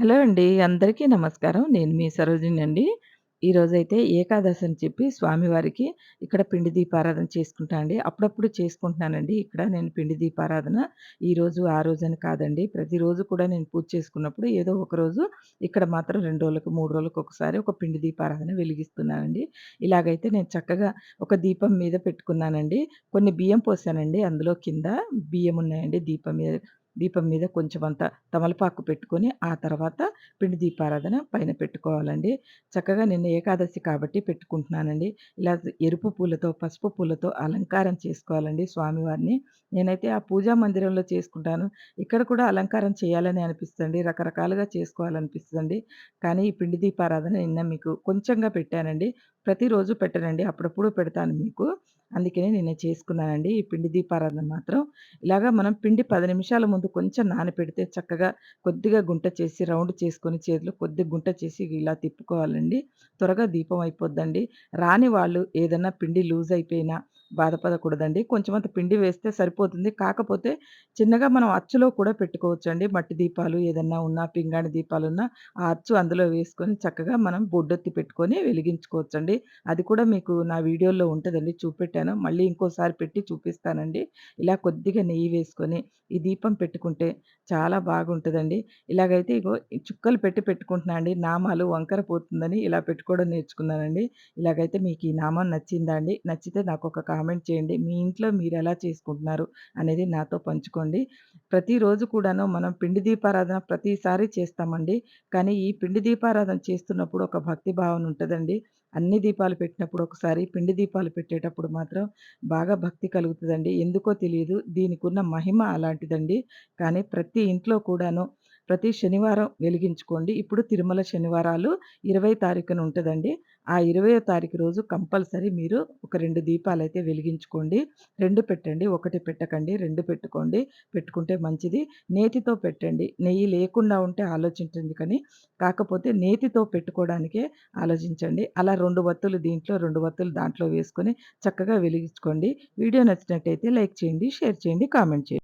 Hello అండి. అందరికీ నమస్కారం. నేను మీ సరోజిని అండి ఈరోజైతే ఏకాదశి అని చెప్పి స్వామివారికి ఇక్కడ పిండి దీపారాధన చేసుకుంటా అండి. అప్పుడప్పుడు చేసుకుంటున్నానండి ఇక్కడ నేను పిండి దీపారాధన. ఈరోజు, ఆ రోజని కాదండి. ప్రతిరోజు కూడా నేను పూజ చేసుకున్నప్పుడు ఏదో ఒకరోజు ఇక్కడ మాత్రం రెండు రోజులకు, మూడు రోజులకు ఒకసారి ఒక పిండి దీపారాధన వెలిగిస్తున్నానండి. ఇలాగైతే నేను చక్కగా ఒక దీపం మీద పెట్టుకున్నానండి. కొన్ని బియ్యం పోసానండి అందులో కింద. బియ్యం ఉన్నాయండి దీపం మీద దీపం మీద కొంచెం అంత తమలపాకు పెట్టుకొని, ఆ తర్వాత పిండి దీపారాధన పైన పెట్టుకోవాలండి. చక్కగా నిన్న ఏకాదశి కాబట్టి పెట్టుకుంటున్నానండి. ఇలా ఎరుపు పూలతో, పసుపు పూలతో అలంకారం చేసుకోవాలండి స్వామివారిని. నేనైతే ఆ పూజా మందిరంలో చేసుకుంటాను. ఇక్కడ కూడా అలంకారం చేయాలని అనిపిస్తుంది రకరకాలుగా చేసుకోవాలనిపిస్తదండి. కానీ ఈ పిండి దీపారాధన నిన్న మీకు కొంచెంగా పెట్టానండి. ప్రతిరోజు పెట్టనండి. అప్పుడప్పుడు పెడతాను మీకు. అందుకనే నిన్న చేసుకున్నానండి. ఈ పిండి దీపారాధన మాత్రం. ఇలాగా మనం పిండి పది నిమిషాల ముందు కొంచెం నానపెడితే చక్కగా కొద్దిగా గుంట చేసి రౌండ్ చేసుకొని చేతిలో కొద్దిగా గుంట చేసి ఇలా తిప్పుకోవాలండి. త్వరగా దీపం అయిపోద్దండి. రాని వాళ్ళు ఏదన్నా పిండి లూజ్ అయిపోయినా బాధపడకూడదండి. కొంచెం అంత పిండి వేస్తే సరిపోతుంది. కాకపోతే చిన్నగా మనం అచ్చులో కూడా పెట్టుకోవచ్చండి. మట్టి దీపాలు ఏదన్నా ఉన్నా, పింగాణి దీపాలు ఉన్నా ఆ అచ్చు అందులో వేసుకొని చక్కగా మనం బొడ్డొత్తి పెట్టుకొని వెలిగించుకోవచ్చండి. అది కూడా మీకు నా వీడియోలో ఉంటుందండి చూపెట్టాను. మళ్ళీ ఇంకోసారి పెట్టి చూపిస్తానండి. ఇలా కొద్దిగా నెయ్యి వేసుకొని ఈ దీపం పెట్టుకుంటే చాలా బాగుంటుందండి ఇలాగైతే ఇగో చుక్కలు పెట్టి పెట్టుకుంటున్నా అండి. నామాలు వంకర పోతుందని ఇలా పెట్టుకోవడం నేర్చుకున్నానండి. ఇలాగైతే మీకు ఈ నామం నచ్చిందా అండి? నచ్చితే నాకు నాకొక కామెంట్ చేయండి. మీ ఇంట్లో మీరు ఎలా చేసుకుంటున్నారు అనేది నాతో పంచుకోండి. ప్రతిరోజు కూడాను మనం పిండి దీపారాధన ప్రతిసారి చేస్తామండి. కానీ ఈ పిండి దీపారాధన చేస్తున్నప్పుడు ఒక భక్తి భావన ఉంటుందండి అన్ని దీపాలు పెట్టినప్పుడు ఒకసారి పిండి దీపాలు పెట్టేటప్పుడు మాత్రం బాగా భక్తి కలుగుతుందండి ఎందుకో తెలీదు. దీనికున్న మహిమ అలాంటిదండి. కానీ ప్రతి ఇంట్లో కూడాను ప్రతి శనివారం వెలిగించుకోండి. ఇప్పుడు తిరుమల శనివారాలు 20 తారీఖున ఉంటుందండి ఆ 20వ తారీఖు రోజు కంపల్సరీ మీరు ఒక రెండు దీపాలు అయితే వెలిగించుకోండి. రెండు పెట్టండి. ఒకటి పెట్టకండి. రెండు పెట్టుకోండి. పెట్టుకుంటే మంచిది. నేతితో పెట్టండి. నెయ్యి లేకుండా ఉంటే ఆలోచించండి కానీ, కాకపోతే నేతితో పెట్టుకోవడానికే ఆలోచించండి. అలా రెండు వత్తులు దీంట్లో, రెండు వత్తులు దాంట్లో వేసుకొని చక్కగా వెలిగించుకోండి. వీడియో నచ్చినట్టయితే లైక్ చేయండి, షేర్ చేయండి, కామెంట్ చేయండి.